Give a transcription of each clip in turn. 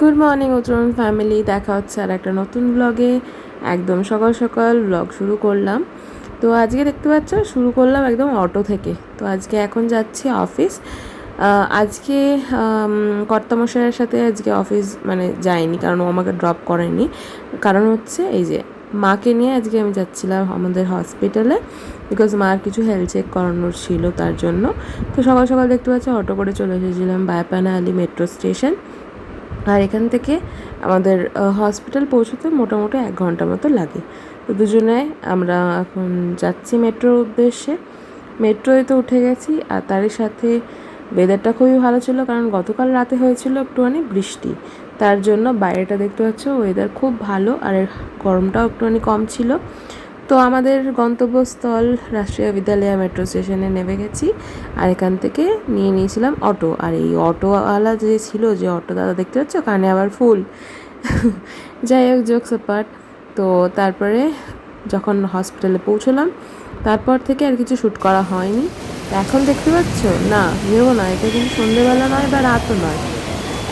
Good morning উত্তরণ family দেখা হচ্ছে আর একটা নতুন ব্লগে একদম সকাল সকাল ব্লগ শুরু করলাম। তো আজকে দেখতে পাচ্ছ, শুরু করলাম একদম অটো থেকে। তো আজকে এখন যাচ্ছি অফিস আজকে কর্তামশাইয়ের সাথে আজকে অফিস মানে যাইনি, কারণ ও আমাকে ড্রপ করেনি। কারণ হচ্ছে এই যে, মাকে নিয়ে আজকে আমি যাচ্ছিলাম আমাদের হসপিটালে বিকজ মার কিছু হেলথ চেক করানোর ছিল তার জন্য। তো সকাল সকাল দেখতে পাচ্ছি অটো করে চলে এসেছিলাম। বায়াপানা আলি মেট্রো স্টেশন আর এখান থেকে আমাদের হসপিটাল পৌঁছতে মোটামুটি এক ঘণ্টা মতো লাগে। তো দুজনে আমরা এখন যাচ্ছি মেট্রোর উদ্দেশ্যে। মেট্রোয় তো উঠে গেছি আর তারই সাথে ওয়েদারটা খুবই ভালো ছিল কারণ গতকাল রাতে হয়েছিল একটুখানি বৃষ্টি। তার জন্য বাইরেটা দেখতে পাচ্ছ ওয়েদার খুব ভালো আর গরমটাও একটুখানি কম ছিল। তো আমাদের গন্তব্যস্থল রাষ্ট্রীয় বিদ্যালয় মেট্রো স্টেশনে নেমে গেছি আর এখান থেকে নিয়ে নিয়েছিলাম অটো। আর এই অটোওয়ালা যে ছিল, যে অটো দাদা দেখতে পাচ্ছ, কানে আবার ফুল। যাই হোক, জোকস পার্ট তো তারপরে যখন হসপিটালে পৌঁছলাম, তারপর থেকে আর কিছু শ্যুট করা হয়নি। এখন দেখতে পাচ্ছ? না ভেবো না, এটা কিন্তু সন্ধেবেলা নয় বা রাতও নয়।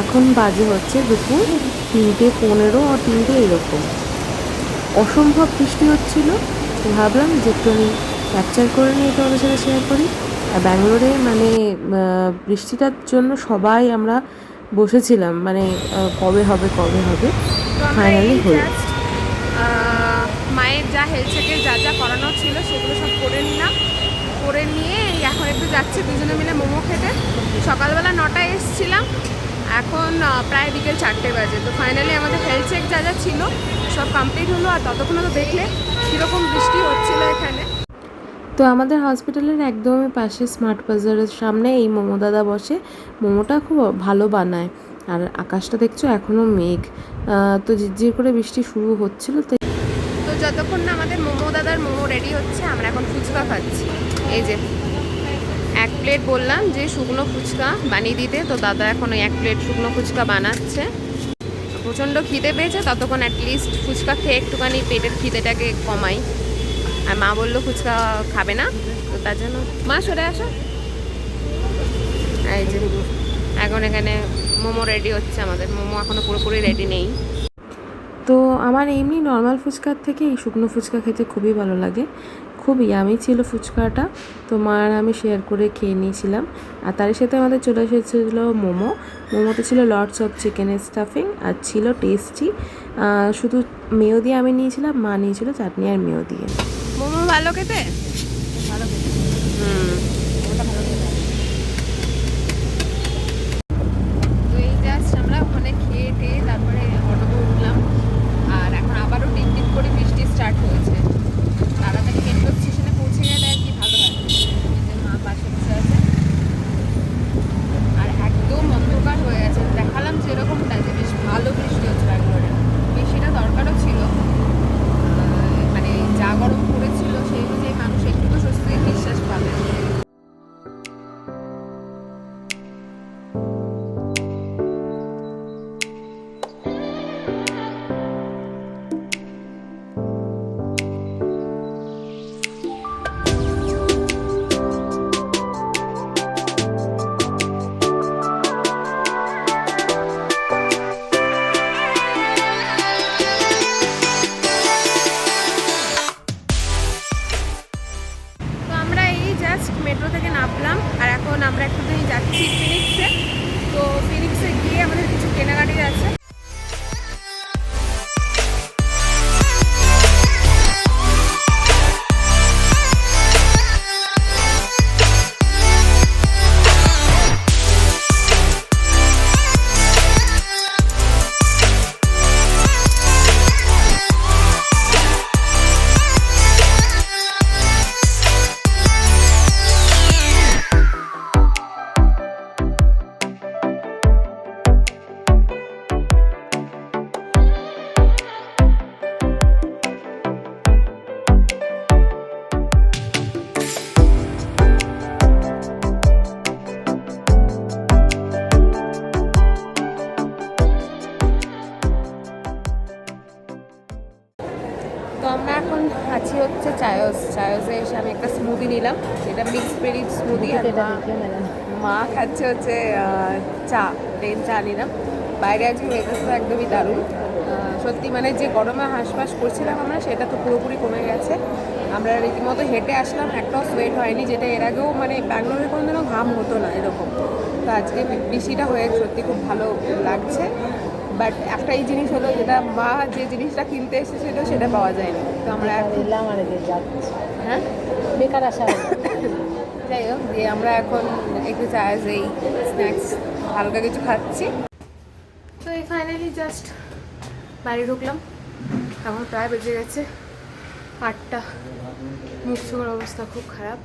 এখন বাজে হচ্ছে দুপুর তিনটে পনেরো আর তিনটে এরকম। অসম্ভব বৃষ্টি হচ্ছিল। তো ভাবলাম যে একটু আমি ক্যাপচার করে নিয়ে তোমাদের সাথে শেয়ার করি। আর ব্যাঙ্গালোরে মানে বৃষ্টিটার জন্য সবাই আমরা বসেছিলাম। মানে কবে হবে কবে হবে? ফাইনালি হলো। মায়ের যা হেলথ চেকের যা যা করানো ছিল সেগুলো সব করে নিলাম। করে নিয়ে এখন একটু যাচ্ছি দুজনে মিলে মোমো খেতে। সকালবেলা নটায় এসেছিলাম। এখন প্রায় বিকেল চারটে বাজে। তো ফাইনালি আমাদের হেলথ চেক যা যা ছিল সব কমপ্লিট হলো আর ততক্ষণে তো দেখলে কীরকম বৃষ্টি হচ্ছিল এখানে। তো আমাদের হসপিটালের একদমই পাশে স্মার্ট বাজারের সামনে এই মোমো দাদা বসে। মোমোটা খুব ভালো বানায়। আর আকাশটা দেখছ এখনও মেঘ। তো ঝিরঝির করে বৃষ্টি শুরু হচ্ছিল তো তো যতক্ষণ না আমাদের মোমো দাদার মোমো রেডি হচ্ছে আমরা এখন ফুচকা খাচ্ছি। এই যে এক প্লেট বললাম যে শুকনো ফুচকা বানিয়ে দিতে। তো দাদা এখন ওই এক প্লেট শুকনো ফুচকা বানাচ্ছে। প্রচণ্ড খিদে পেয়েছে, ততক্ষণ অ্যাটলিস্ট ফুচকা খেয়ে একটুখানি পেটের খিদেটাকে কমাই। আর মা বলল ফুচকা খাবে না, তো তার জন্য মা সরে আসো। এই যে, এখন এখানে মোমো রেডি হচ্ছে আমাদের। মোমো এখনও পুরোপুরি রেডি নেই। তো আমার এমনি নর্মাল ফুচকার থেকে এই শুকনো ফুচকা খেতে খুবই ভালো লাগে। খুব ইয়ামি ছিল ফুচকাটা। তো মার আমি শেয়ার করে খেয়ে নিয়েছিলাম। আর তার সাথে আমাদের চলে এসেছিল মোমো। মোমোতে ছিল লর্ডস অফ চিকেনের স্টাফিং আর ছিল টেস্টি শুধু মেয় দিয়ে আমি নিয়েছিলাম মা নিয়েছিল চাটনি আর মেয় দিয়ে। মোমো ভালো খেতে? ভালো খেতে। হুম। তো কেনাকাটি আছে। তো আমরা এখন আছি হচ্ছে চায়স চায়সে এসে আমি একটা স্মুদি নিলাম যেটা মিক্স বেরি স্মুদি আর মা- খাচ্ছে হচ্ছে চা প্লেন চা নিলাম বাইরে আজকে ওয়েদারটা একদমই দারুণ সত্যি মানে যে গরমে হাঁসফাঁস করছিলাম আমরা সেটা তো পুরোপুরি কমে গেছে আমরা রীতিমতো হেঁটে আসলাম একটাও সোয়েট হয়নি যেটা এর আগেও মানে ব্যাঙ্গালোরে কোনোদিনও ঘাম হতো না এরকম তো আজকে বৃষ্টিটা হয়ে সত্যি খুব ভালো লাগছে বাট একটাই জিনিস হলো যেটা মা যে জিনিসটা কিনতে এসেছিল সেটা পাওয়া যায়নি। তো আমরা আর হ্যাঁ? বেকার আসা যাই হোক দিয়ে আমরা এখন একটু চার্জ এই স্ন্যাক্স হালকা কিছু খাচ্ছি। তো এই ফাইনালি জাস্ট বাড়ি ঢুকলাম। এখন প্রায় বেজে গেছে আটটা। মুখ চোখের অবস্থা খুব খারাপ।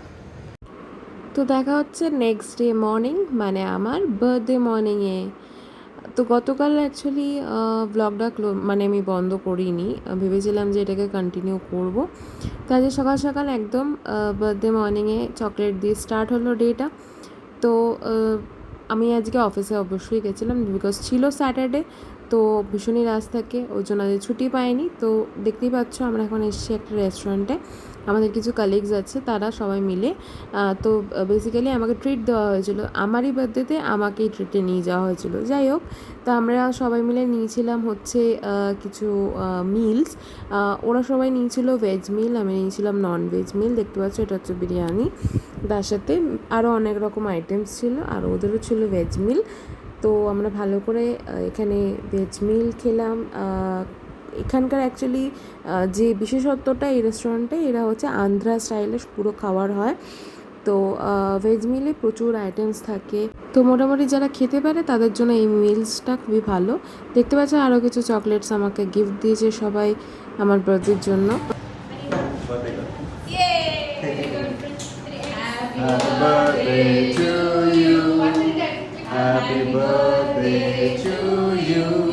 তো দেখা হচ্ছে নেক্সট ডে মর্নিং মানে আমার বার্থডে মর্নিংয়ে তো গতকাল অ্যাকচুয়ালি ব্লগটা মানে আমি বন্ধ করিনি। ভেবেছিলাম যে এটাকে কন্টিনিউ করব। তো সকাল সকাল একদম বার্থডে মর্নিংয়ে চকলেট দিয়ে স্টার্ট হলো ডেটা। তো আমি আজকে অফিসে অবশ্যই গেছিলাম বিকজ ছিল স্যাটারডে তো ভীষণই রাজ থাকে ওই জন্য ছুটি পাইনি। তো দেখতেই পাচ্ছ, আমরা এখন এসেছি একটা রেস্টুরেন্টে আমাদের কিছু কালিগস আছে, তারা সবাই মিলে তো বেসিক্যালি আমাকে ট্রিট দেওয়া হয়েছিল। আমারই বার্থডেতে আমাকেই ট্রিটে নিয়ে যাওয়া হয়েছিল। যাই হোক, তো আমরা সবাই মিলে নিয়েছিলাম হচ্ছে কিছু মিলস ওরা সবাই নিয়েছিল ভেজ মিল আমি নিয়েছিলাম নন ভেজ মিল দেখতে পাচ্ছ, এটা হচ্ছে বিরিয়ানি। তার সাথে আরও অনেক রকম আইটেমস ছিল, আর ওদেরও ছিল ভেজ মিল তো আমরা ভালো করে এখানে ভেজ মিল খেলাম এখানকার অ্যাকচুয়ালি যে বিশেষত্বটা এই রেস্টুরেন্টে এরা হচ্ছে আন্ধ্রা স্টাইলে পুরো খাবার হয়। তো ভেজ মিলে প্রচুর আইটেমস থাকে। তো মোটামুটি যারা খেতে পারে, তাদের জন্য এই মিলসটা খুবই ভালো। দেখতে পাচ্ছ আরও কিছু চকলেটস আমাকে গিফট দিয়েছে সবাই আমার বার্থডের জন্য। Happy birthday to you.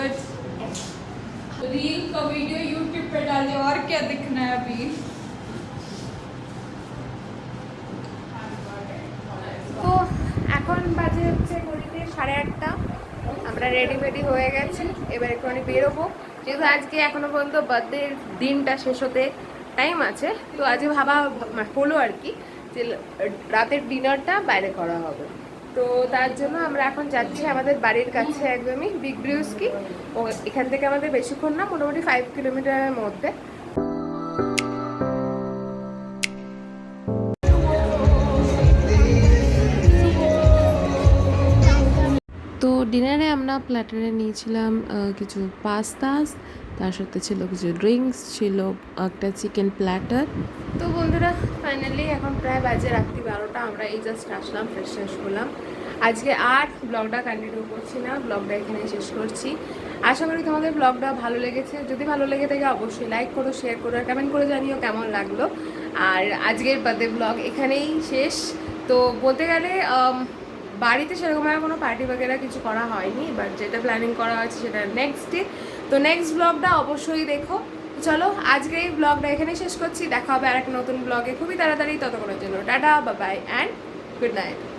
Reel का वीडियो यूट्यूब पे डाल दे और क्या दिखना है अभी তো এখন বাজে হচ্ছে ঘড়িতে সাড়ে আটটা আমরা রেডি ফেডি হয়ে গেছি এবার একটুখানি বেরোবো যেহেতু আজকে এখনো পর্যন্ত বার্থডে দিনটা শেষ হতে টাইম আছে তো আজকে ভাবা মানে হলো আর কি যে রাতের ডিনারটা বাইরে করা হবে তো তার জন্য আমরা এখন যাচ্ছি আমাদের বাড়ির কাছে একদমই বিগ ব্রিউস্কি ও এখান থেকে আমাদের বেশিক্ষণ না, মোটামুটি ফাইভ কিলোমিটারের মধ্যে। তো ডিনারে আমরা প্ল্যাটারে নিয়েছিলাম কিছু পাস্তাস, তার সাথে ছিল কিছু ড্রিঙ্কস, ছিল একটা চিকেন প্ল্যাটার। তো বন্ধুরা, ফাইনালি এখন প্রায় বাজে রাত্রি বারোটা, আমরা এই জাস্ট আসলাম ফ্রেশ ফ্রেশ করলাম আজকে আর ব্লগটা কন্টিনিউ করছি না ব্লগটা এখানে শেষ করছি। আশা করি তোমাদের ব্লগটা ভালো লেগেছে। যদি ভালো লেগে থাকে, অবশ্যই লাইক করো শেয়ার করো, আর কমেন্ট করে জানিও কেমন লাগল। আর আজকের বার্থডে ব্লগ এখানেই শেষ। তো বলতে গেলে বাড়িতে সেরকম আর কোনো পার্টি বাগেরা কিছু করা হয়নি বাট যেটা প্ল্যানিং করা হয়েছে সেটা নেক্সট ডে তো নেক্সট ব্লগটা অবশ্যই দেখো। চলো, আজকে এই ব্লগটা এখানেই শেষ করছি। দেখা হবে আর একটা নতুন ব্লগে খুবই তাড়াতাড়ি। ততক্ষণের জন্য টাটা বা বাই অ্যান্ড গুড নাইট